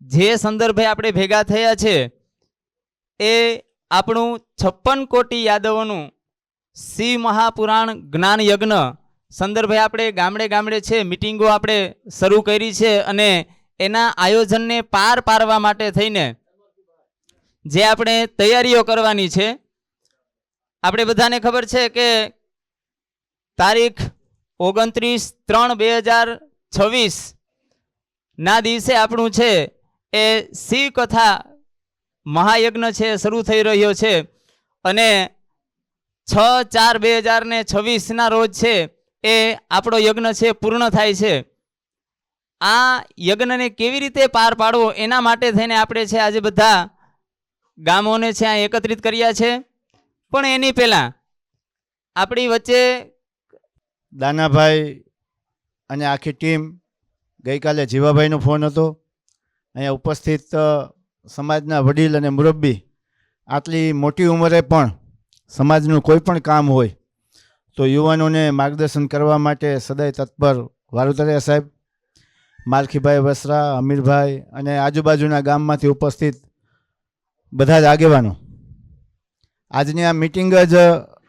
જે સંદર્ભે આપણે ભેગા થયા છે, એ આપણું છપ્પન કોટી યાદવોનું શિવ મહાપુરાણ જ્ઞાન યજ્ઞ સંદર્ભે આપણે ગામડે ગામડે છે, મિટિંગો આપણે શરૂ કરી છે અને એના આયોજનને પાર પાડવા માટે થઈને જે આપણે તૈયારીઓ કરવાની છે, આપણે બધાને ખબર છે કે તારીખ ઓગણત્રીસ ત્રણ બે હજાર છવ્વીસ ના દિવસે આપણું છે એ શિવ કથા મહાયજ્ઞ છે, શરૂ થઈ રહ્યો છે અને છ ચાર બે હજાર ને છવ્વીસના રોજ છે એ આપણો યજ્ઞ છે, પૂર્ણ થાય છે. આ યજ્ઞને કેવી રીતે પાર પાડવો એના માટે થઈને આપણે છે આજે બધા ગામોને છે આ એકત્રિત કર્યા છે. પણ એની પહેલાં આપણી વચ્ચે દાનાભાઈ અને આખી ટીમ ગઈકાલે જીવાભાઈનો ફોન હતો. અહીંયા ઉપસ્થિત સમાજના વડીલ અને મુરબ્બી, આટલી મોટી ઉંમરે પણ સમાજનું કોઈ પણ કામ હોય, તો યુવાનોને માર્ગદર્શન કરવા માટે સદાય તત્પર વારુતરિયા સાહેબ, માલખીભાઈ વસરા, અમીરભાઈ અને આજુબાજુના ગામમાંથી ઉપસ્થિત બધા જ આગેવાનો. આજની આ મિટિંગ જ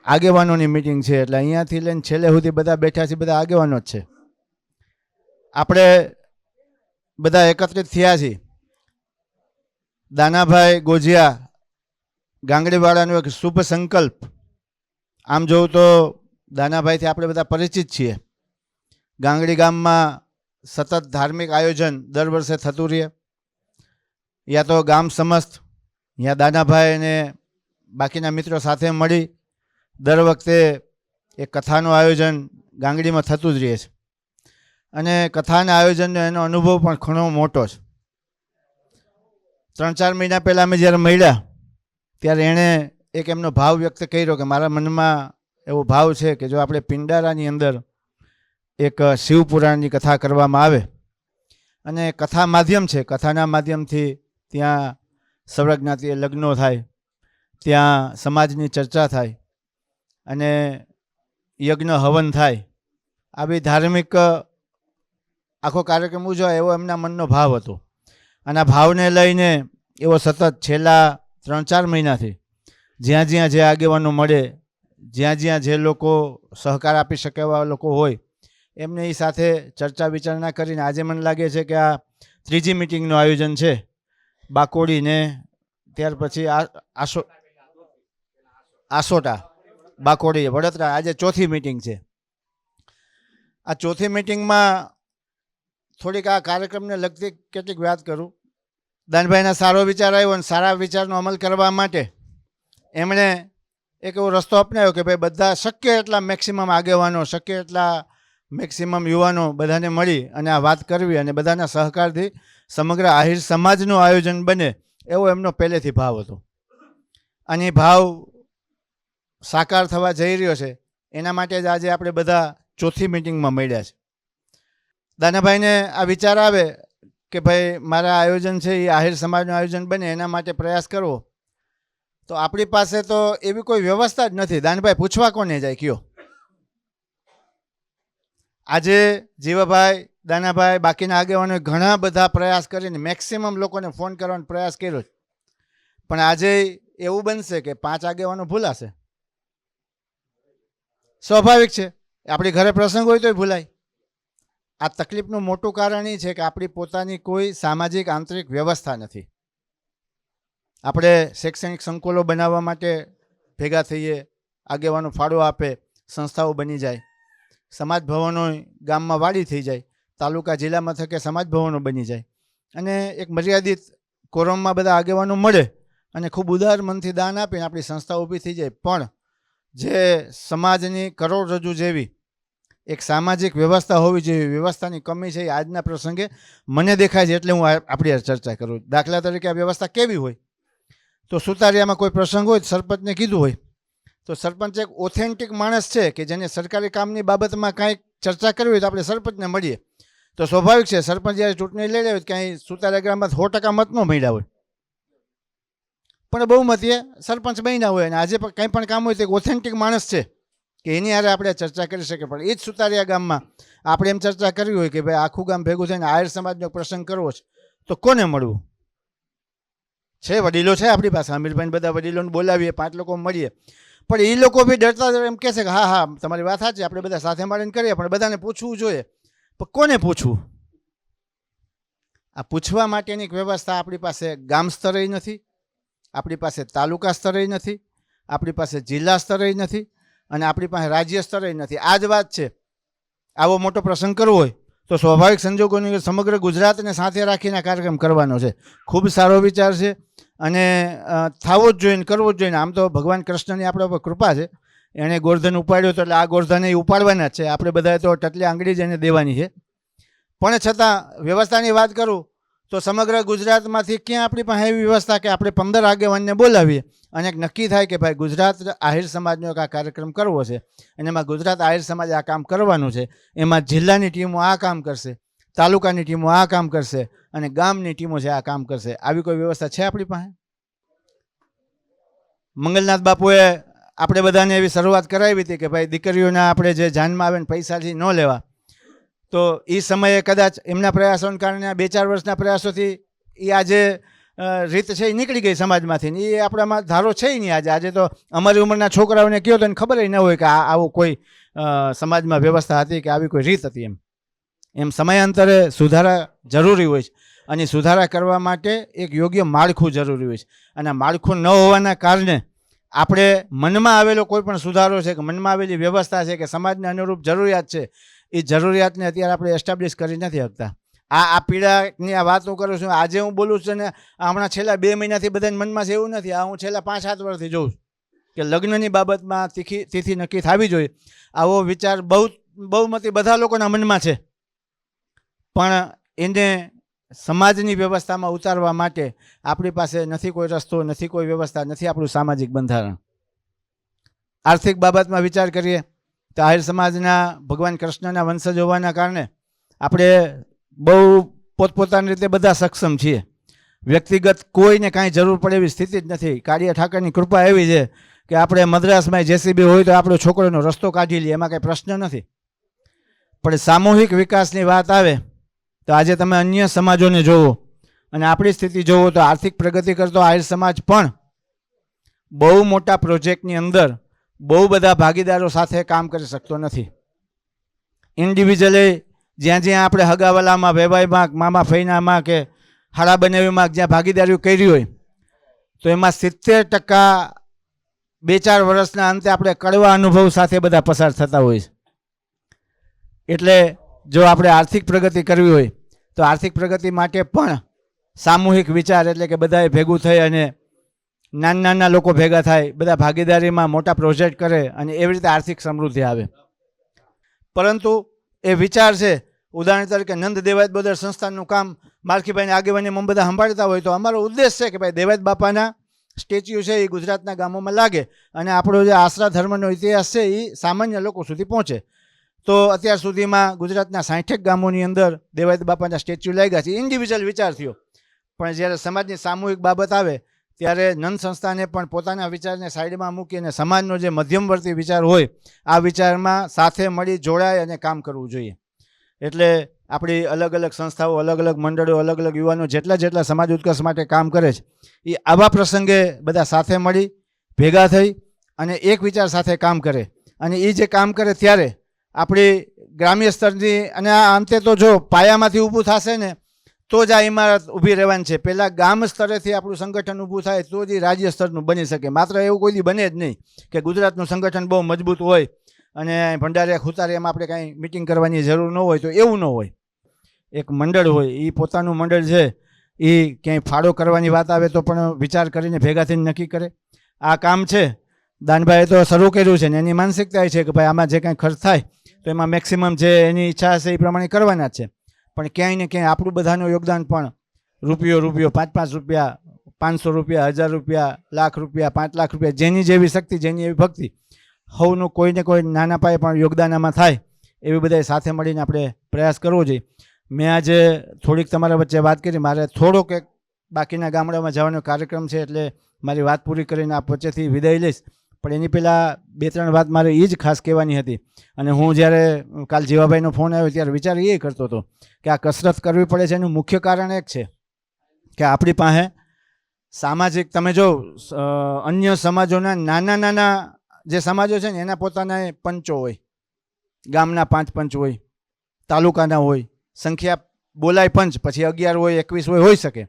આગેવાનોની મિટિંગ છે, એટલે અહીંયાથી લઈને છેલ્લે સુધી બધા બેઠા છે, બધા આગેવાનો જ છે. આપણે બધા એકત્રિત થયા છે. દાનાભાઈ ગોજિયા ગાંગડીવાળાનો એક શુભ સંકલ્પ. આમ જોઉં તો દાનાભાઈથી આપણે બધા પરિચિત છીએ. ગાંગડી ગામમાં સતત ધાર્મિક આયોજન દર વર્ષે થતું રહે. યા તો ગામ સમસ્ત, યા દાનાભાઈ અને બાકીના મિત્રો સાથે મળી દર વખતે એ કથાનું આયોજન ગાંગડીમાં થતું જ રહે છે. અને કથાના આયોજનનો એનો અનુભવ પણ ઘણો મોટો છે. ત્રણ ચાર મહિના પહેલાં અમે જ્યારે મળ્યા, ત્યારે એણે એક એમનો ભાવ વ્યક્ત કર્યો કે મારા મનમાં એવો ભાવ છે કે જો આપણે પિંડારાની અંદર એક શિવપુરાણની કથા કરવામાં આવે. અને કથા માધ્યમ છે, કથાના માધ્યમથી ત્યાં સર્વજ્ઞાતિએ લગ્નો થાય, ત્યાં સમાજની ચર્ચા થાય અને યજ્ઞ હવન થાય. આવી ધાર્મિક આખો કાર્યક્રમ ઉજવાય એવો એમના મનનો ભાવ હતો. અને આ ભાવને લઈને એવો સતત છેલ્લા ત્રણ ચાર મહિનાથી જ્યાં જ્યાં જે આગેવાનો મળે, જ્યાં જ્યાં જે લોકો સહકાર આપી શકે એવા લોકો હોય, એમને એ સાથે ચર્ચા વિચારણા કરીને આજે મને લાગે છે કે આ ત્રીજી મિટિંગનું આયોજન છે. બાકોડીને ત્યાર પછી આસો, આસોટા, બાકોડી, વડોદરા, આજે ચોથી મિટિંગ છે. આ ચોથી મિટિંગમાં થોડીક આ કાર્યક્રમને લગતી કેટલીક વાત કરું. દાનભાઈના સારો વિચાર આવ્યો અને સારા વિચારનો અમલ કરવા માટે એમણે એક એવો રસ્તો અપનાવ્યો કે ભાઈ બધા શક્ય એટલા મેક્સિમમ આગેવાનો, શક્ય એટલા મેક્સિમમ યુવાનો બધાને મળી અને આ વાત કરવી અને બધાના સહકારથી સમગ્ર આહિર સમાજનું આયોજન બને એવો એમનો પહેલેથી ભાવ હતો. અને ભાવ સાકાર થવા જઈ રહ્યો છે. એના માટે જ આજે આપણે બધા ચોથી મિટિંગમાં મળ્યા છે. દાનાભાઈને આ વિચાર આવે કે ભાઈ મારા આયોજન છે, એ આહિર સમાજનું આયોજન બને, એના માટે પ્રયાસ કરવો. તો આપણી પાસે તો એવી કોઈ વ્યવસ્થા જ નથી. દાનભાઈ, પૂછવા કોને જાય? કયો. આજે જીવાભાઈ, દાનાભાઈ, બાકીના આગેવાનોએ ઘણા બધા પ્રયાસ કરીને મેક્સિમમ લોકોને ફોન કરવાનો પ્રયાસ કર્યો પણ આજે એવું બનશે કે પાંચ આગેવાનો ભૂલાશે. સ્વાભાવિક છે. આપણી ઘરે પ્રસંગ હોય તોય ભૂલાય. આ તકલીફનું મોટું કારણ એ છે કે આપણી પોતાની કોઈ સામાજિક, આંતરિક વ્યવસ્થા નથી. આપણે શૈક્ષણિક સંકુલો બનાવવા માટે ભેગા થઈએ, આગેવાનો ફાળો આપે, સંસ્થાઓ બની જાય, સમાજ ભવનો ગામમાં વાડી થઈ જાય, તાલુકા, જિલ્લા મથકે સમાજ ભવનો બની જાય. અને એક મર્યાદિત કોરમમાં બધા આગેવાનો મળે અને ખૂબ ઉદાર મનથી દાન આપીને આપણી સંસ્થા ઊભી થઈ જાય. પણ જે સમાજની કરોડરજ્જુ જેવી એક સામાજિક વ્યવસ્થા હોવી જોઈએ. વ્યવસ્થાની કમી છે એ આજના પ્રસંગે મને દેખાય છે એટલે હું આપણી ચર્ચા કરું દાખલા તરીકે આ વ્યવસ્થા કેવી હોય? તો સુતારિયામાં કોઈ પ્રસંગ હોય સરપંચને કીધું હોય. તો સરપંચ એક ઓથેન્ટિક માણસ છે કે જેને સરકારી કામની બાબતમાં કાંઈક ચર્ચા કરવી હોય તો આપણે સરપંચને મળીએ. તો સ્વાભાવિક છે, સરપંચ જ્યારે ચૂંટણી લઈ લે ક્યાંય સુતારિયા ગ્રામમાં સો ટકા મત ન મળ્યા હોય. પણ બહુમતીએ સરપંચ બન્યા હોય અને આજે પણ કંઈ પણ કામ હોય તો એક ઓથેન્ટિક માણસ છે. કે એની હારે આપણે ચર્ચા કરી શકીએ. પણ એ જ સુતારિયા ગામમાં આપણે એમ ચર્ચા કરવી હોય કે ભાઈ આખું ગામ ભેગું થઈને આયર સમાજનો પ્રસંગ કરવો છે, તો કોને મળવું? છે વડીલો છે આપણી પાસે. અમીરભાઈ બધા વડીલોને બોલાવીએ, પાંચ લોકો મળીએ. પણ એ લોકો બી ડરતા એમ કહે છે કે હા હા, તમારી વાત સાચી, આપણે બધા સાથે મળીને કરીએ, પણ બધાને પૂછવું જોઈએ. પણ કોને પૂછવું? આ પૂછવા માટેની એક વ્યવસ્થા આપણી પાસે ગામ સ્તરે નથી, આપણી પાસે તાલુકા સ્તરે નથી, આપણી પાસે જિલ્લા સ્તરે નથી અને આપણી પાસે રાજ્ય સ્તરે નથી. આ જ વાત છે. આવો મોટો પ્રસંગ કરવો હોય તો સ્વાભાવિક સંજોગોની સમગ્ર ગુજરાતને સાથે રાખીને કાર્યક્રમ કરવાનો છે. ખૂબ સારો વિચાર છે અને થવો જ જોઈએ કરવો જ જોઈએ આમ તો ભગવાન કૃષ્ણની આપણા ઉપર કૃપા છે. એણે ગોર્ધન ઉપાડ્યો તો એટલે આ ગોર્ધને એ ઉપાડવાના જ છે. આપણે બધાએ તો ટટલી આંગળી જ દેવાની છે. પણ છતાં વ્યવસ્થાની વાત કરું તો સમગ્ર ગુજરાતમાંથી ક્યાં આપણી પાસે એવી વ્યવસ્થા કે આપણે પંદર આગેવાનને બોલાવીએ? અને એક નક્કી થાય કે ભાઈ ગુજરાત આહિર સમાજનો એક આ કાર્યક્રમ કરવો છે અને એમાં ગુજરાત આહિર સમાજ આ કામ કરવાનું છે. એમાં જિલ્લાની ટીમો આ કામ કરશે, તાલુકાની ટીમો આ કામ કરશે અને ગામની ટીમો છે આ કામ કરશે. આવી કોઈ વ્યવસ્થા છે આપણી પાસે? મંગલનાથ બાપુએ આપણે બધાને એવી શરૂઆત કરાવી હતી કે ભાઈ દીકરીઓના આપણે જે જાનમાં આવે ને પૈસાથી ન લેવા. તો એ સમયે કદાચ એમના પ્રયાસોને કારણે આ બે ચાર વર્ષના પ્રયાસોથી એ આજે રીત છે એ નીકળી ગઈ સમાજમાંથી. એ આપણામાં ધારો છે નહીં આજે. આજે તો અમારી ઉંમરના છોકરાઓને કહો તો એને ખબર ન હોય કે આવું કોઈ સમાજમાં વ્યવસ્થા હતી કે આવી કોઈ રીત હતી એમ. એમ સમયાંતરે સુધારા જરૂરી હોય છે. અને સુધારા કરવા માટે એક યોગ્ય માળખું જરૂરી હોય છે. અને માળખું ન હોવાના કારણે આપણે મનમાં આવેલો કોઈ પણ સુધારો છે કે મનમાં આવેલી વ્યવસ્થા છે કે સમાજને અનુરૂપ જરૂરિયાત છે એ જરૂરિયાતને અત્યારે આપણે એસ્ટાબ્લિશ કરી નથી શકતા. આ આ પીડાની આ વાત હું કરું છું. આજે હું બોલું છું ને હમણાં છેલ્લા બે મહિનાથી બધાને મનમાં છે એવું નથી. આ હું છેલ્લા પાંચ, સાત વર્ષથી જોઉં કે લગ્નની બાબતમાં તિથિ તિથિ નક્કી થવી જોઈએ. આવો વિચાર બહુ, બહુમતી બધા લોકોના મનમાં છે. પણ એને સમાજની વ્યવસ્થામાં ઉતારવા માટે આપણી પાસે નથી કોઈ રસ્તો, નથી કોઈ વ્યવસ્થા, નથી આપણું સામાજિક બંધારણ. આર્થિક બાબતમાં વિચાર કરીએ તો આહિર સમાજના ભગવાન કૃષ્ણના વંશજ હોવાના કારણે આપણે બહુ પોતપોતાની રીતે બધા સક્ષમ છીએ. વ્યક્તિગત કોઈને કાંઈ જરૂર પડે એવી સ્થિતિ જ નથી. કાળિયા ઠાકરની કૃપા એવી છે કે આપણે મદ્રાસમાં જેસીબી હોય તો આપણો છોકરોનો રસ્તો કાઢી લઈએ, એમાં કાંઈ પ્રશ્ન નથી. પણ સામૂહિક વિકાસની વાત આવે તો આજે તમે અન્ય સમાજોને જોવો અને આપણી સ્થિતિ જોવો તો આર્થિક પ્રગતિ કરતો આહિર સમાજ પણ બહુ મોટા પ્રોજેક્ટની અંદર બહુ બધા ભાગીદારો સાથે કામ કરી શકતો નથી. ઇન્ડિવિજ્યુઅલી જ્યાં જ્યાં આપણે હગાવલામાં, વેવાઈમાં, મામા ફૈનામાં કે હાડા બનાવીમાં જ્યાં ભાગીદારીઓ કરી હોય, તો એમાં સિત્તેર ટકા બે ચાર વર્ષના અંતે આપણે કડવા અનુભવ સાથે બધા પસાર થતા હોય છે. એટલે જો આપણે આર્થિક પ્રગતિ કરવી હોય, તો આર્થિક પ્રગતિ માટે પણ સામૂહિક વિચાર એટલે કે બધાએ ભેગું થઈ અને નાના નાના લોકો ભેગા થાય, બધા ભાગીદારીમાં મોટા પ્રોજેક્ટ કરે અને એવી રીતે આર્થિક સમૃદ્ધિ આવે. પરંતુ એ વિચાર છે, ઉદાહરણ તરીકે નંદ દેવાયત બોદર સંસ્થાનનું કામ માલખીભાઈની આગેવાની મમ બધા સંભાળતા હોય તો અમારો ઉદ્દેશ છે કે ભાઈ દેવાયત બાપાના સ્ટેચ્યુ છે એ ગુજરાતના ગામોમાં લાગે અને આપણો જે આશરા ધર્મનો ઇતિહાસ છે એ સામાન્ય લોકો સુધી પહોંચે. તો અત્યાર સુધીમાં ગુજરાતના સાઠેક ગામોની અંદર દેવાયત બાપાના સ્ટેચ્યુ લાગ્યા છે. ઇન્ડિવિજ્યુઅલ વિચાર થયો. પણ જ્યારે સમાજની સામૂહિક બાબત આવે ત્યારે નંદ સંસ્થાને પણ પોતાના વિચારને સાઈડમાં મૂકી અને સમાજનો જે મધ્યમવર્તી વિચાર હોય, આ વિચારમાં સાથે મળી જોડાય અને કામ કરવું જોઈએ. એટલે આપણી અલગ અલગ સંસ્થાઓ, અલગ અલગ મંડળો, અલગ અલગ યુવાનો જેટલા જેટલા સમાજ ઉત્કર્ષ માટે કામ કરે છે, એ આવા પ્રસંગે બધા સાથે મળી, ભેગા થઈ અને એક વિચાર સાથે કામ કરે. અને એ જે કામ કરે ત્યારે આપણી ગ્રામ્ય સ્તરની, અને આ અંતે તો જો પાયામાંથી ઊભું થશે ને તો જ આ ઇમારત ઊભી રહેવાની છે. પહેલાં ગામ સ્તરેથી આપણું સંગઠન ઊભું થાય, તો જ રાજ્ય સ્તરનું બની શકે. માત્ર એવું કોઈ દી બને જ નહીં કે ગુજરાતનું સંગઠન બહુ મજબૂત હોય અને ભંડારીયા ખુતારીયામાં આપણે કાંઈ મિટિંગ કરવાની જરૂર ન હોય તો એવું ન હોય. એક મંડળ હોય એ પોતાનું મંડળ છે. એ ક્યાંય ફાળો કરવાની વાત આવે તો પણ વિચાર કરીને ભેગા થઈને નક્કી કરે. આ કામ છે. દાનભાઈએ તો શરૂ કર્યું છે ને એની માનસિકતા એ છે કે ભાઈ આમાં જે કાંઈ ખર્ચ થાય તો એમાં મેક્સિમમ જે એની ઈચ્છા હશે એ પ્રમાણે કરવાના છે. પણ ક્યાંય ને ક્યાંય આપણું બધાનું યોગદાન પણ રૂપિયો રૂપિયો, પાંચ પાંચ રૂપિયા, પાંચસો રૂપિયા, હજાર રૂપિયા, લાખ રૂપિયા, પાંચ લાખ રૂપિયા, જેની જેવી શક્તિ, જેની એવી ભક્તિ, હવનું કોઈને કોઈ નાના પાયે પણ યોગદાન આમાં થાય, એવી બધાએ સાથે મળીને આપણે પ્રયાસ કરવો જોઈએ. મેં આજે થોડીક તમારા વચ્ચે વાત કરી, મારે થોડોક એક બાકીના ગામડામાં જવાનો કાર્યક્રમ છે, એટલે મારી વાત પૂરી કરીને આપ વચ્ચેથી વિદાય લઈશ. પણ એની પહેલાં બે ત્રણ વાત મારે એ જ ખાસ કહેવાની હતી. અને હું જ્યારે કાલ જીવાભાઈનો ફોન આવ્યો ત્યારે વિચાર એ કરતો હતો કે આ કસરત કરવી પડે છે એનું મુખ્ય કારણ એક છે કે આપણી પાસે સામાજિક, તમે જો અન્ય સમાજોના નાના નાના જે સમાજો છે ને, એના પોતાના પંચો હોય. ગામના પાંચ પંચ હોય, તાલુકાના હોય, સંખ્યા બોલાય પંચ પછી અગિયાર હોય, એકવીસ હોય હોઈ શકે.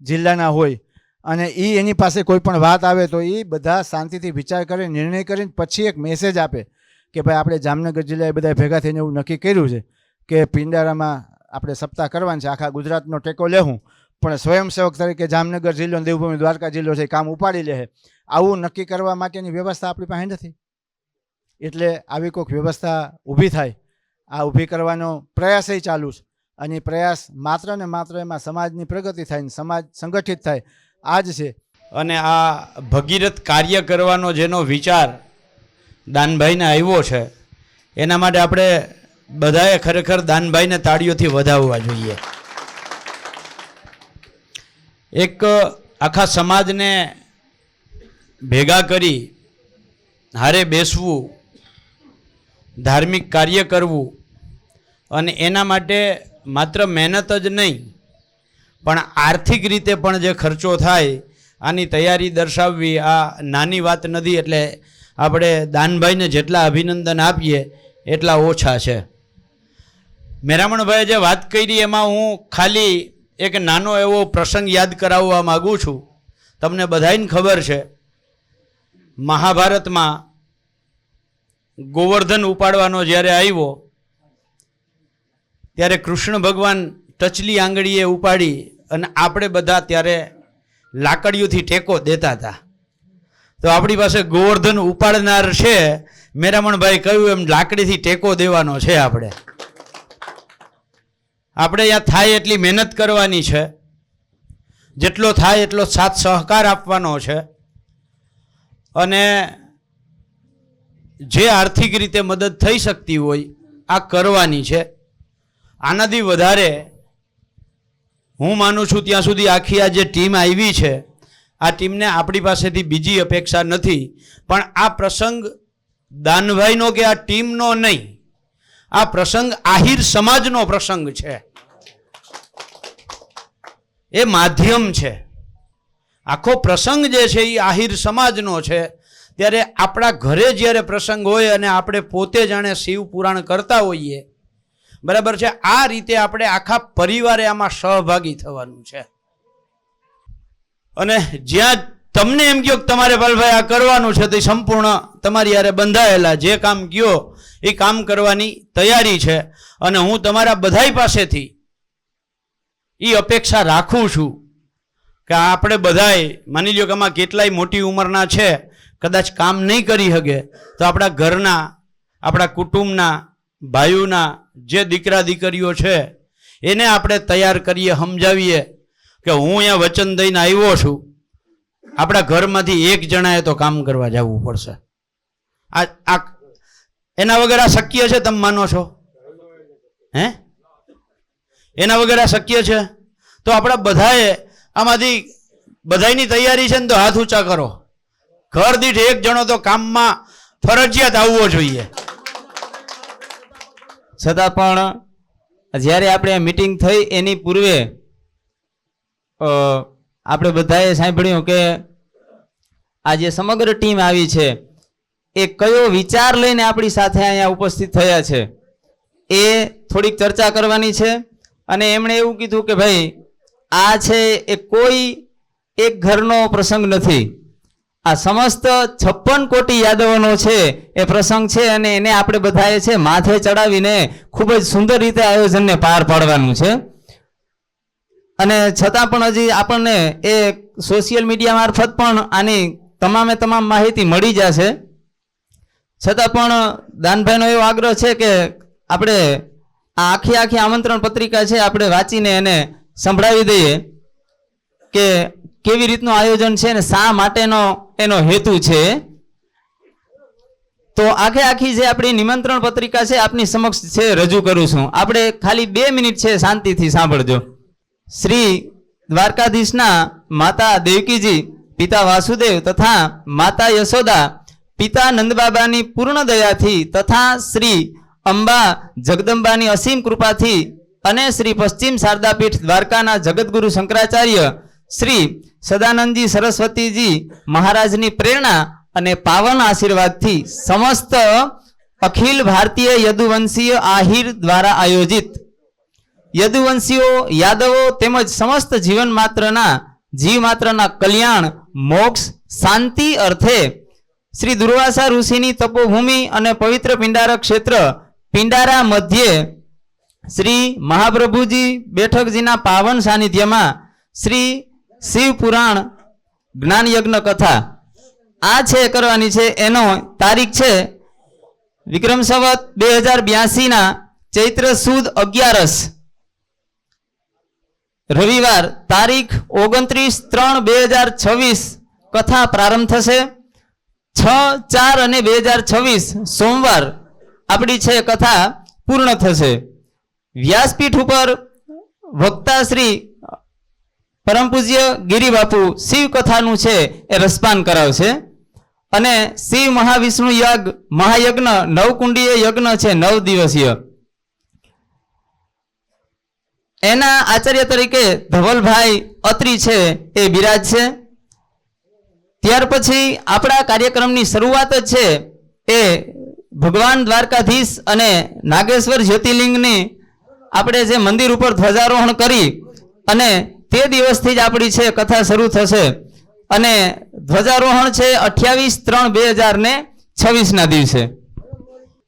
જિલ્લાના હોય અને એ એની પાસે કોઈ પણ વાત આવે તો એ બધા શાંતિથી વિચાર કરે, નિર્ણય કરીને પછી એક મેસેજ આપે કે ભાઈ, આપણે જામનગર જિલ્લાએ બધા ભેગા થઈને એવું નક્કી કર્યું છે કે પિંડારામાં આપણે સપ્તાહ કરવાનું છે, આખા ગુજરાતનો ટેકો લેવું પણ સ્વયંસેવક તરીકે જામનગર જિલ્લો દેવભૂમિ દ્વારકા જિલ્લો છે કામ ઉપાડી લે આવું નક્કી કરવા માટેની વ્યવસ્થા આપણી પાસે નથી. એટલે આવી કોઈક વ્યવસ્થા ઊભી થાય. આ ઊભી કરવાનો પ્રયાસય ચાલુ છે. અને પ્રયાસ માત્ર ને માત્ર એમાં સમાજની પ્રગતિ થાય ને સમાજ સંગઠિત થાય. આ જ છે. અને આ ભગીરથ કાર્ય કરવાનો જેનો વિચાર દાનભાઈને આવ્યો છે, એના માટે આપણે બધાએ ખરેખર દાનભાઈને તાળીઓથી વધાવવા જોઈએ. એક આખા સમાજને ભેગા કરી હારે બેસવું, ધાર્મિક કાર્ય કરવું, અને એના માટે માત્ર મહેનત જ નહીં પણ આર્થિક રીતે પણ જે ખર્ચો થાય, આની તૈયારી દર્શાવવી આ નાની વાત નથી એટલે આપણે દાનભાઈને જેટલા અભિનંદન આપીએ, એટલા ઓછા છે. મેરામણભાઈએ જે વાત કરી, એમાં હું ખાલી એક નાનો એવો પ્રસંગ યાદ કરાવવા માગું છું. તમને બધાને ખબર છે, મહાભારતમાં ગોવર્ધન ઉપાડવાનો જ્યારે આવ્યો, ત્યારે કૃષ્ણ ભગવાન ટચલી આંગળીએ ઉપાડી અને આપણે બધા ત્યારે લાકડીઓથી ટેકો દેતા હતા. તો આપણી પાસે ગોવર્ધન ઉપાડનાર છે. મેરામણભાઈ કહ્યું એમ લાકડીથી ટેકો દેવાનો છે આપણે. આપણે અહીંયા થાય એટલી મહેનત કરવાની છે. જેટલો થાય એટલો સાથ સહકાર આપવાનો છે. અને જે આર્થિક રીતે મદદ થઈ શકતી હોય, આ કરવાની છે. આનાથી વધારે હું માનું છું ત્યાં સુધી આખી આ જે ટીમ આવી છે, આ ટીમને આપણી પાસેથી બીજી અપેક્ષા નથી. પણ આ પ્રસંગ દાનભાઈનો કે આ ટીમનો નહીં, આ પ્રસંગ આહિર સમાજનો પ્રસંગ છે. એ માધ્યમ છે. આખો પ્રસંગ જે છે એ આહિર સમાજનો છે. ત્યારે આપણા ઘરે જ્યારે પ્રસંગ હોય અને આપણે પોતે જાણે શિવ પુરાણ કરતા હોઈએ બરાબર છે? આ રીતે આપણે આખા પરિવારે આમાં સહભાગી થવાનું છે. અને જ્યાં તમને એમ કહો કે તમારે ભાઈ આ કરવાનું છે તે સંપૂર્ણ તમારી યારે બંધાયેલા જે કામ કયો એ કામ કરવાની તૈયારી છે. અને હું તમારા બધાય પાસેથી એ અપેક્ષા રાખું છું કે આપણે બધાય, માની લ્યો કે આમાં કેટલાય મોટી ઉંમરના છે, કદાચ કામ નહીં કરી શકે તો આપણા ઘરના, આપણા કુટુંબના ભાઈઓના જે દીકરા દીકરીઓ છે, એને આપણે તૈયાર કરીએ, સમજાવીએ કે હું અહીંયા વચન દઈને આવ્યો છું. આપણા ઘરમાંથી એક જણાએ તો કામ કરવા જવું પડશે. આ આ એના વગર આ શક્ય છે તમે માનો છો? હે? એના વગર આ શક્ય છે? તો આપણા બધાએ આમાંથી બધાયની તૈયારી છે ને તો હાથ ઊંચા કરો. ઘર દીઠ એક જણો તો કામમાં ફરજિયાત આવવો જોઈએ. છતાં પણ, જ્યારે આપણે મિટિંગ થઈ એની પૂર્વે આપણે બધાએ સાંભળ્યું કે આ જે સમગ્ર ટીમ આવી છે, એ કયો વિચાર લઈને આપણી સાથે અહીંયા ઉપસ્થિત થયા છે, એ થોડીક ચર્ચા કરવાની છે. અને એમણે એવું કીધું કે ભાઈ, આ છે એ કોઈ એક ઘરનો પ્રસંગ નથી. આ સમસ્ત છપ્પન કોટી યાદવોનો છે, એ પ્રસંગ છે અને એને આપણે બધાએ છે માથે ચડાવીને ખૂબ જ સુંદર રીતે આયોજનને પાર પાડવાનું છે. અને છતાં પણ હજી આપણને એ સોશિયલ મીડિયા મારફત પણ આની તમામે તમામ માહિતી મળી જશે. છતાં પણ દાનભાઈનો એવો આગ્રહ છે કે આપણે આ આખી આખી આમંત્રણ પત્રિકા છે, આપણે વાંચીને એને સંભળાવી દઈએ કે કેવી રીતનું આયોજન છે ને શા માટેનો એનો હેતુ છે? તો આખે આખી જે આપણી નિમંત્રણ પત્રિકા છે, આપની સમક્ષ છે, રજૂ કરું છું. આપણે ખાલી બે મિનિટ છે શાંતિથી સાંભળજો. શ્રી દ્વારકાધીશના માતા દેવકીજી, પિતા વાસુદેવ તથા માતા યશોદા, પિતા નંદબાબાની પૂર્ણ દયાથી તથા શ્રી અંબા જગદંબાની અસીમ કૃપાથી અને શ્રી પશ્ચિમ શારદાપીઠ દ્વારકાના જગતગુરુ શંકરાચાર્ય શ્રી સદાનંદજી સરસ્વતીજી મહારાજની પ્રેરણા અને પાવન આશીર્વાદથી સમસ્ત અખિલ ભારતીય યદુવંશીય આહિર દ્વારા આયોજિત. યદુવંશીઓ, યાદવો તેમજ સમસ્ત જીવન માત્રના, જીવ માત્રના કલ્યાણ, મોક્ષ, શાંતિ અર્થે શ્રી દુર્વાસા ઋષિની તપોભૂમિ અને પવિત્ર પિંડારા ક્ષેત્ર પિંડારા મધ્યે શ્રી મહાપ્રભુજી બેઠકજીના પાવન સાનિધ્યમાં શ્રી શિવ પુરાણ જ્ઞાન યજ્ઞ કથા. આ છે કરવાની છે, એનો તારીખ છે વિક્રમ સંવત બે હજાર બ્યાસીના ચૈત્ર સુદ અગિયારસ. રવિવાર તારીખ ઓગણત્રીસ ત્રણ બે હજાર છવ્વીસ કથા પ્રારંભ થશે. છ ચાર અને બે હજાર છવ્વીસ સોમવાર આપણી છે કથા પૂર્ણ થશે. વ્યાસપીઠ ઉપર વક્તા શ્રી પરમ પૂજ્ય ગિરિબાપુ શિવ કથાનું છે એ રસપાન કરાવશે. અને શિવ મહાવિષ્ણુ યજ્ઞ, મહાયજ્ઞ, નવકુંડીય યજ્ઞ છે, નવ દિવસીય. એના આચાર્ય તરીકે ધવલભાઈ અત્રી છે એ બિરાજ છે. ત્યાર પછી આપણા કાર્યક્રમની શરૂઆત જ છે એ ભગવાન દ્વારકાધીશ અને નાગેશ્વર જ્યોતિર્લિંગની આપણે જે મંદિર ઉપર ધ્વજારોહણ કરી અને તે દિવસથી જ આપણી છે, કથા શરૂ થશે. અને ધ્વજારોહણ છે અઠ્યાવીસ ત્રણ બે હજાર ને છવ્વીસના દિવસે.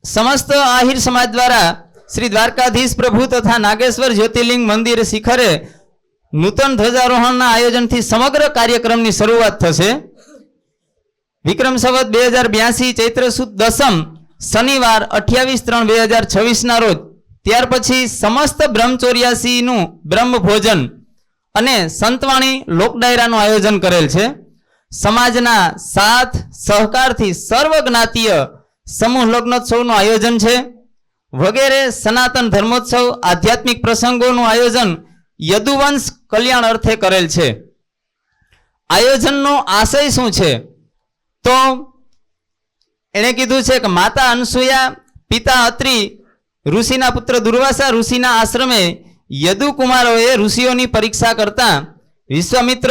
સમસ્ત આહિર સમાજ દ્વારા શ્રી દ્વારકાધીશ પ્રભુ તથા નાગેશ્વર જ્યોતિર્લિંગ મંદિર શિખરે નૂતન ધ્વજારોહણના આયોજનથી સમગ્ર કાર્યક્રમની શરૂઆત થશે. વિક્રમ સંવત બે હજાર બ્યાસી, ચૈત્ર સુદ દસમ, શનિવાર અઠ્યાવીસ ત્રણ બે હજાર છવ્વીસના રોજ. ત્યાર પછી સમસ્ત બ્રહ્મચોર્યાસીનું બ્રહ્મ ભોજન અને સંતવાણી લોકડાયરાનું આયોજન કરેલ છે. સમાજના સાથ, સહકારથી સર્વ જ્ઞાતીય સમૂહ લગ્નોત્સવનું આયોજન છે. વગેરે સનાતન ધર્મોત્સવ, આધ્યાત્મિક પ્રસંગોનું આયોજન યદુવંશ કલ્યાણ અર્થે કરેલ છે. આયોજનનો આશય શું છે? તો એણે કીધું છે કે માતા અનસુયા, પિતા અત્રી, ઋષિના પુત્ર દુર્વાસા, ઋષિના આશ્રમે યદુકુમારોએ ઋષિઓની પરીક્ષા કરતા વિશ્વામિત્ર,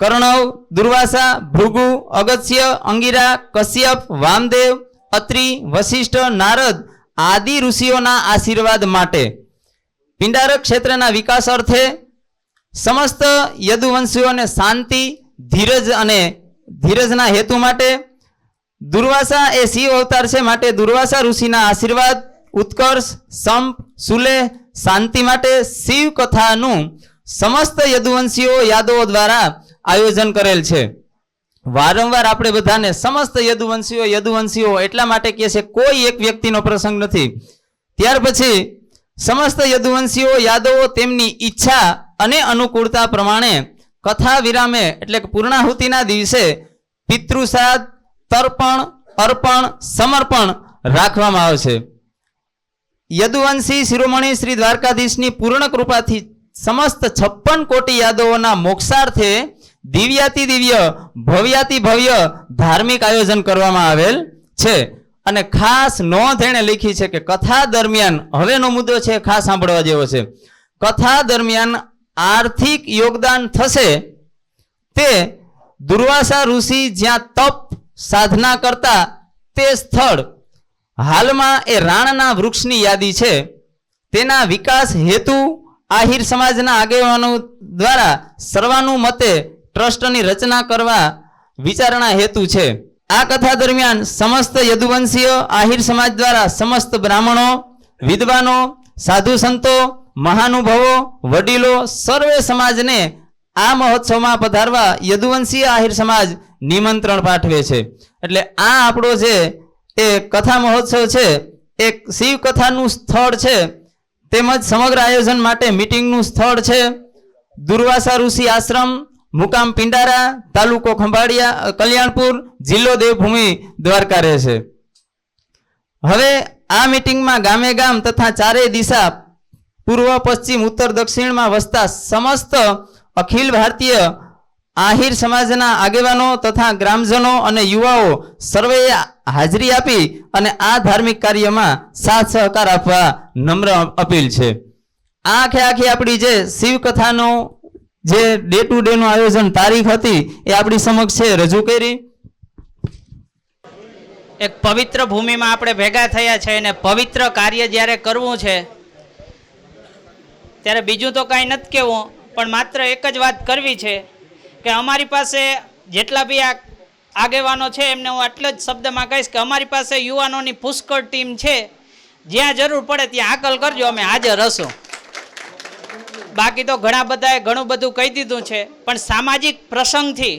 કર્ણવ, દુર્વાસા, ભૃગુ, અગત્ય, અંગિરા, કશ્યપ, વામદેવ, અત્રિ, વશિષ્ઠ, નારદ આદિ ઋષિઓના આશીર્વાદ માટે. પિંડારક ક્ષેત્રના વિકાસ અર્થે સમસ્ત યદુવંશીઓને શાંતિ, ધીરજ અને ધીરજના હેતુ માટે દુર્વાસા એ શિવ અવતાર છે માટે દુર્વાસા ઋષિના આશીર્વાદ, ઉત્કર્ષ, સંપ, સુલેહ શાંતિ માટે શિવ કથાનું સમસ્ત યદુવંશીઓ યાદવો દ્વારા આયોજન કરેલ છે. વારંવાર આપણે બધાને સમસ્ત યદુવંશીઓ યદુવંશીઓ એટલા માટે કહે છે, કોઈ એક વ્યક્તિનો પ્રસંગ નથી. ત્યાર પછી સમસ્ત યદુવંશીઓ યાદવો તેમની ઈચ્છા અને અનુકૂળતા પ્રમાણે કથા વિરામે એટલે કે પૂર્ણાહુતિના દિવસે પિતૃસાદ, તર્પણ, અર્પણ, સમર્પણ રાખવામાં આવશે યદુવંશી શિરોમણી શ્રી દ્વારકાધીશની પૂર્ણ કૃપાથી સમસ્ત છપ્પન કોટી યાદવોના મોક્ષાર્થે દિવ્યાતિ દિવ્ય, ભવ્યાતિ ભવ્ય ધાર્મિક આયોજન કરવામાં આવેલ છે. અને ખાસ નોંધ એણે લખી છે કે કથા દરમિયાન, હવેનો મુદ્દો છે, ખાસ સાંભળવા જેવો છે. કથા દરમિયાન આર્થિક યોગદાન થશે તે દુર્વાસા ઋષિ જ્યાં તપ સાધના કરતા તે સ્થળ હાલમાં એ રાણના વૃક્ષની યાદી છે. તેના વિકાસ હેતુ આહિર સમાજના આગેવાનો દ્વારા સર્વાનુમતે ટ્રસ્ટની રચના કરવા વિચારણા હેતુ છે. આ કથા દરમિયાન સમસ્ત યદુવંશીય આહિર સમાજ દ્વારા સમસ્ત બ્રાહ્મણો, વિદ્વાનો, સાધુ સંતો, મહાનુભાવો, વડીલો, સર્વે સમાજને આ મહોત્સવમાં પધારવા યદુવંશીય આહિર સમાજ નિમંત્રણ પાઠવે છે. એટલે આ આપણો જે એ કથા મહોત્સવ છે એક શિવ કથાનું સ્થળ છે, તેમજ સમગ્ર આયોજન માટે મીટિંગનું સ્થળ છે. દુર્વાસા ઋષિ આશ્રમ, મુકામ પિંડારા, તાલુકો ખંભાળિયા કલ્યાણપુર, જિલ્લો દેવભૂમિ દ્વારકા રહેશે હવે આ મીટિંગમાં ગામે ગામ તથા ચારેય દિશા પૂર્વ, પશ્ચિમ, ઉત્તર, દક્ષિણમાં વસતા સમસ્ત અખિલ ભારતીય આહિર સમાજના આગેવાનો તથા ગ્રામજનો અને યુવાઓ સર્વેએ હાજરી આપી અને આ ધાર્મિક કાર્યમાં સાથ સહકાર આપવા નમ્ર અપીલ છે. આખે આખી આપણી જે શિવકથાનો જે ડે ટુ ડે નું આયોજન તારીખ હતી એ આપણી સમક્ષ છે. રજૂ કરી. એક પવિત્ર ભૂમિમાં આપણે ભેગા થયા છે અને પવિત્ર કાર્ય જ્યારે કરવું છે, ત્યારે બીજું તો કાંઈ નથી કહેવું, પણ માત્ર એક જ વાત કરવી છે કે અમારી પાસે જેટલા બી આ આગેવાનો છે, એમને હું આટલો જ શબ્દમાં કહીશ કે અમારી પાસે યુવાનોની પુષ્કળ ટીમ છે. જ્યાં જરૂર પડે ત્યાં આકલ કરજો, અમે હાજર હશું. બાકી તો ઘણા બધાએ ઘણું બધું કહી દીધું છે, પણ સામાજિક પ્રસંગથી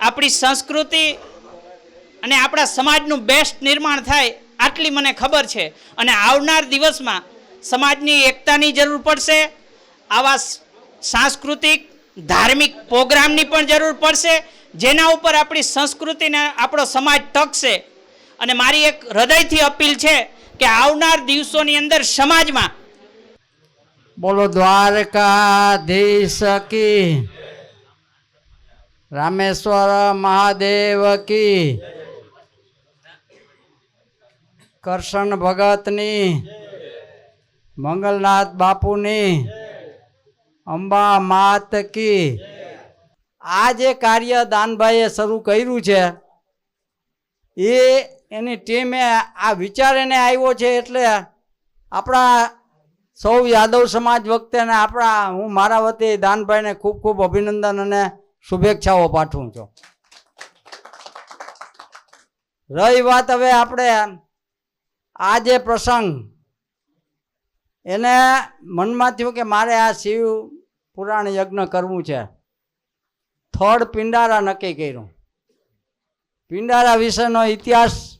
આપણી સંસ્કૃતિ અને આપણા સમાજનું બેસ્ટ નિર્માણ થાય આટલી મને ખબર છે. અને આવનાર દિવસમાં સમાજની એકતાની જરૂર પડશે, આવા સાંસ્કૃતિક ધાર્મિક પ્રોગ્રામની પણ જરૂર પડશે, જેના ઉપર આપણી સંસ્કૃતિને આપણો સમાજ ટકશે. અને મારી એક હૃદયથી અપીલ છે કે આવનાર દિવસોની અંદર સમાજમાં બોલો દ્વારકાધીશ કી, રામેશ્વર મહાદેવ કી, કરશન ભગતની, મંગલનાથ બાપુની અંબા માત કી. આ જે કાર્ય દાનભાઈએ શરૂ કર્યું છે, એ એની ટીમે આ વિચાર એને આવ્યો છે એટલે આપણા સૌ યાદવ સમાજ વખતે આપણા, હું મારા વતી દાનભાઈને ખૂબ ખૂબ અભિનંદન અને શુભેચ્છાઓ પાઠવું છું. રહી વાત હવે આપણે આ જે પ્રસંગ, એને મનમાં થયું કે મારે આ શિવ પુરાણ યજ્ઞ કરવું છે. થર્ડ પિંડારા નક્કી કર્યું. પિંડારા વિશેનો ઇતિહાસ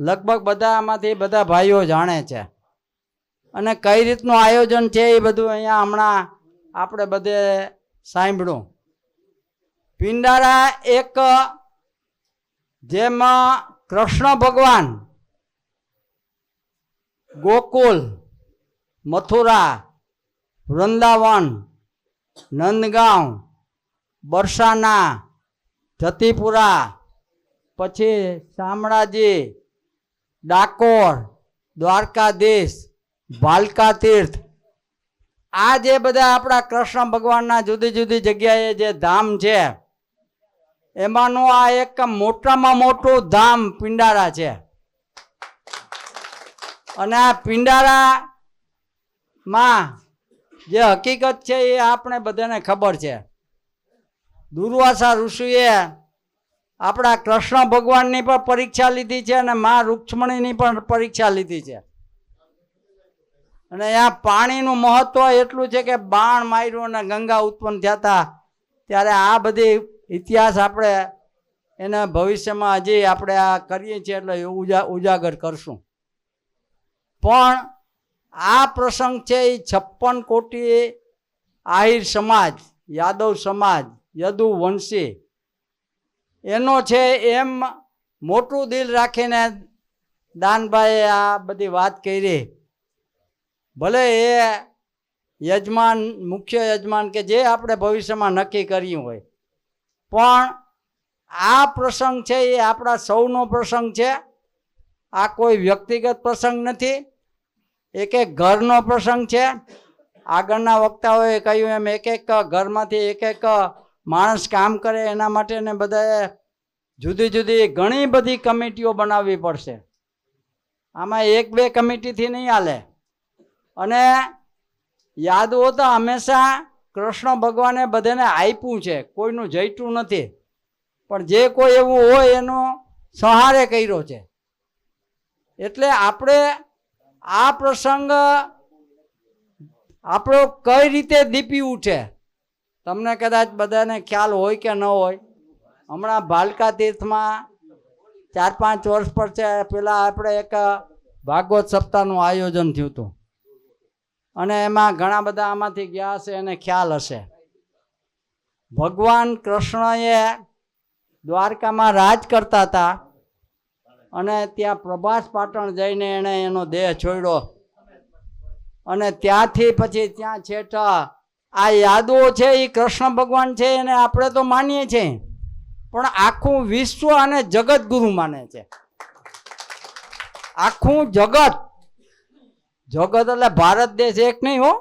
લગભગ બધા આમાંથી બધા ભાઈઓ જાણે છે. અને કઈ રીતનું આયોજન છે એ બધું અહીંયા હમણાં આપણે બધે સાંભળ્યું. પિંડારા એક જેમાં કૃષ્ણ ભગવાન, ગોકુલ, મથુરા, વૃંદાવન નંદગાંવ, બરસાના, જતીપુરા, પછી શામળાજી, ડાકોર, દ્વારકાધીશ ભાલકા તીર્થ આ જે બધા આપણા કૃષ્ણ ભગવાનના જુદી જુદી જગ્યાએ જે ધામ છે, એમાંનું આ એક મોટામાં મોટું ધામ પિંડારા છે. અને આ પિંડારામાં જે હકીકત છે એ આપણે બધાને ખબર છે. દુર્વાસા ઋષિએ આપણા કૃષ્ણ ભગવાનની પણ પરીક્ષા લીધી છે અને મા રૂક્ષ્મણીની પણ પરીક્ષા લીધી છે. અને અહીંયા પાણીનું મહત્વ એટલું છે કે બાણ માર્યું અને ગંગા ઉત્પન્ન થયા ત્યારે આ બધી ઇતિહાસ આપણે એને ભવિષ્યમાં હજી આપણે આ કરીએ છીએ એટલે ઉજા ઉજાગર કરશું. પણ આ પ્રસંગ છે એ છપ્પન કોટી આહિર સમાજ, યાદવ સમાજ, યદુ વંશી. એનો છે એમ મોટું દિલ રાખીને દાનભાઈએ આ બધી વાત કરી. ભલે એ યજમાન, મુખ્ય યજમાન કે જે આપણે ભવિષ્યમાં નક્કી કર્યું હોય. પણ આ પ્રસંગ છે એ આપણા સૌનો પ્રસંગ છે. આ કોઈ વ્યક્તિગત પ્રસંગ નથી. એક એક ઘરનો પ્રસંગ છે. આગળના વક્તાઓએ કહ્યું એમ, એક એક ઘરમાંથી એક એક માણસ કામ કરે એના માટે ને બધાએ જુદી જુદી ઘણી બધી કમિટીઓ બનાવવી પડશે. આમાં એક બે કમિટીથી નહીં હાલે. અને યાદવો તો હંમેશા કૃષ્ણ ભગવાને બધાને આપ્યું છે, કોઈનું જઈતું નથી. પણ જે કોઈ એવું હોય એનો સહારે કર્યો છે. એટલે આપણે આ પ્રસંગ આપણો કઈ રીતે દીપી ઉઠે? તમને કદાચ બધાને ખ્યાલ હોય કે ન હોય, હમણાં ભાલકા તીર્થમાં ચાર પાંચ વર્ષ પર છે, પેલા આપણે એક ભાગવત સપ્તાહનું આયોજન થયું હતું. અને એમાં ઘણા બધા આમાંથી ગયા હશે, એને ખ્યાલ હશે. ભગવાન કૃષ્ણએ દ્વારકામાં રાજ કરતા હતા. અને ત્યાં પ્રભાસ પાટણ જઈને એણે એનો દેહ છોડ્યો. અને ત્યાંથી પછી ત્યાં છેઠા, આ યાદો છે એ કૃષ્ણ ભગવાન છે, એને આપણે તો માનીએ છીએ. પણ આખું વિશ્વ અને જગત ગુરુ માને છે. આખું જગત જગત એટલે ભારત દેશ એક નહીં હો.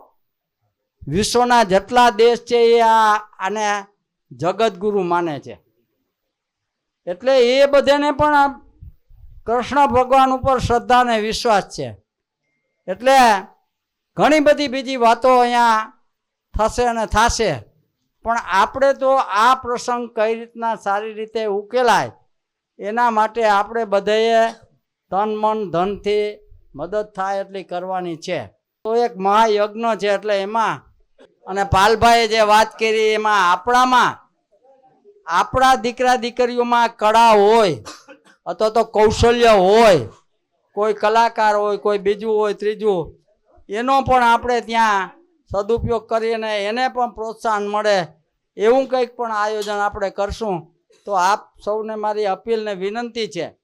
વિશ્વના જેટલા દેશ છે, એ આ આને જગતગુરુ માને છે. એટલે એ બધાને પણ કૃષ્ણ ભગવાન ઉપર શ્રદ્ધા અને વિશ્વાસ છે. એટલે ઘણી બધી બીજી વાતો અહીંયા થશે અને થશે. પણ આપણે તો આ પ્રસંગ કઈ રીતના સારી રીતે ઉકેલાય, એના માટે આપણે બધાએ તન મન ધનથી મદદ થાય એટલી કરવાની છે. તો એક મહાયજ્ઞ છે એટલે એમાં, અને પાલભાઈએ જે વાત કરી એમાં આપણામાં, આપણા દીકરા દીકરીઓમાં કળા હોય અથવા તો કૌશલ્ય હોય, કોઈ કલાકાર હોય, કોઈ બીજું હોય, ત્રીજું, એનો પણ આપણે ત્યાં સદુપયોગ કરીને એને પણ પ્રોત્સાહન મળે, એવું કંઈક પણ આયોજન આપણે કરશું. તો આપ સૌને મારી અપીલને વિનંતી છે.